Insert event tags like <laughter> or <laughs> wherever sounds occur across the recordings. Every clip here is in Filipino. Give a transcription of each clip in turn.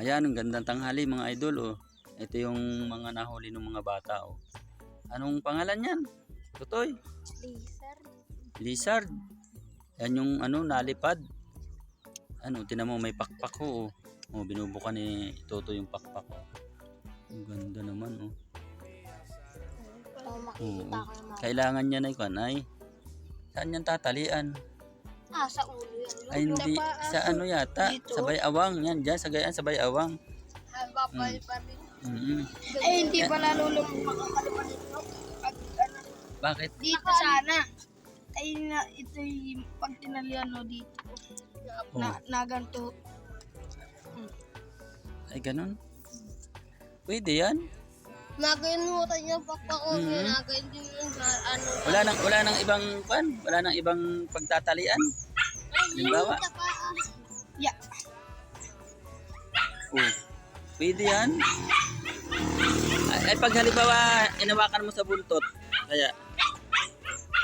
Ayan, ang gandang tanghali mga idol oh. Ito yung mga nahuli ng mga bata oh. Anong pangalan yan? Tutoy? Lizard. Lizard. Yan yung ano, nalipad. Ano, tinan mo may pakpak ko oh. Oh, binubukan ni Toto yung pakpak oh. Ang ganda naman oh. Oo. Kailangan niya na ikaw ay. Saan yan tatalian? Ah, sa ulo. Ay hindi sa ano yata, Dito? sabay awang yan diyan sa gayaan sabay awang. Habapal pa rin. Mm. Ay, hindi pala lulong makakalipan dito. Pag, ano, Bakit? dito sana. Ay, na, ito yung pag tinalian mo dito. Na, na ganito. Ay ganun. Pwede yan. Naganutan niya pa pa ko. Mhm. Nagayin din yung na- ano. Wala nang wala nang ibang pan, wala nang ibang pagtatalian. Halimbawa, Yeah. oh. Pwede yan. Ay, ay pag halimbawa inawakan mo sa buntot, kaya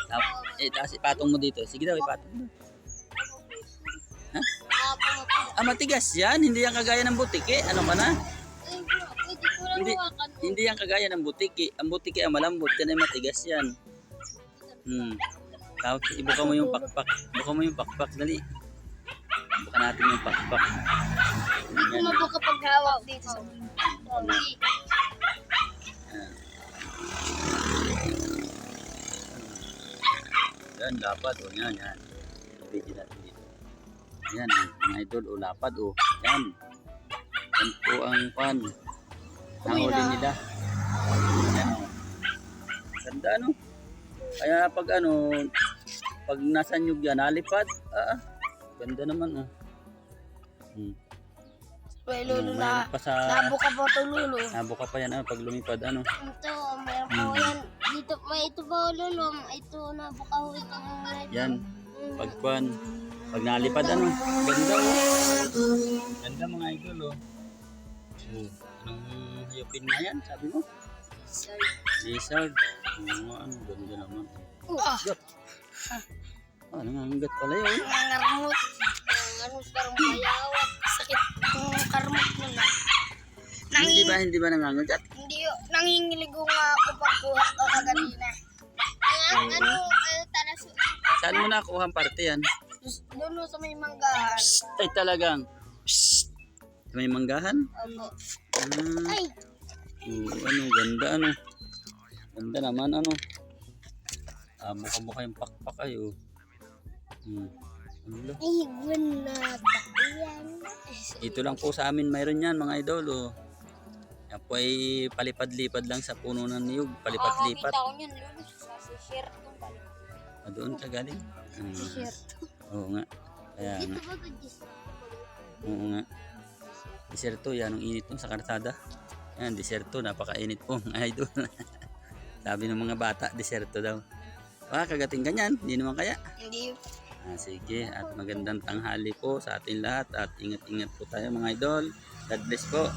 tap, eh, tapos ipatong mo dito. Sige daw, ipatong mo. Ha? Ah, matigas yan. Hindi yan kagaya ng butiki. Ano ka na? Hindi, hindi yan kagaya ng butiki. Ang butiki ang malambot. Yan ay matigas yan. Hmm. Tapos ibuka mo yung pakpak. Ibuka mo yung pakpak. Dali. Ibuka natin yung pakpak. Hindi mo po kapag hawak dito sa Yan, lapad. O, yan, yan. Video natin dito. Yan, mga idol. O, lapad. O, yan. Yan po ang pan. Nahuli nila. Yan, o. Ganda, no? Kaya pag ano, pag nasa nyug yan, nalipad. Ah, ganda naman, o. Hmm. Ano, lolo mayroon na. pa sa... Nabuka po ito lolo. Nabuka pa yan, ano, pag lumipad, ano. Ito, meron po Hmm. yan. Dito, may ito po lolo. Ito, nabuka po ito. Yan. Pagkuan. Pag nalipad ano. Ganda oh. Ganda mga idol oh. Oh, anong hayopin nga yan? Sabi mo? Lizard. Oo, ano, ganda naman. Ah, Ah, nangangagat pala yun. nangarmot. Nangarmot parang bayawat. Sakit ng karmot ah. Hindi Nanging, ba, hindi ba nangangagat? hindi, nangingiligo nga ako pagkuha ko kaganina. Ano, ano, talaso. Saan mo nakuha ang parte yan? Lolo sa may manggahan. Ay, talagang. Psst. May manggahan? Opo. Ah, Ay, oh, ano, ganda ano. Ganda naman ano. Ah, buka-buka yung pakpak ay oh. Hmm. Ano lang? ay, gunata. Ayan. Dito lang po sa amin mayroon yan mga idol. Oh. Yan po ay palipad-lipad lang sa puno ng niyog. Palipat-lipat. ko niyan, lolo, sa ko. Ah, doon ka galing? Ah, Shirt. oo nga. Kaya nga. Ba? Oo nga. Deserto, yan ang init po sa kartada. Yan, deserto, napakainit po mga idol. <laughs> Sabi ng mga bata, deserto daw. Ah, kagating ganyan, hindi naman kaya. Hindi. Ah, sige, at magandang tanghali po sa ating lahat at ingat-ingat po tayo mga idol. God bless po.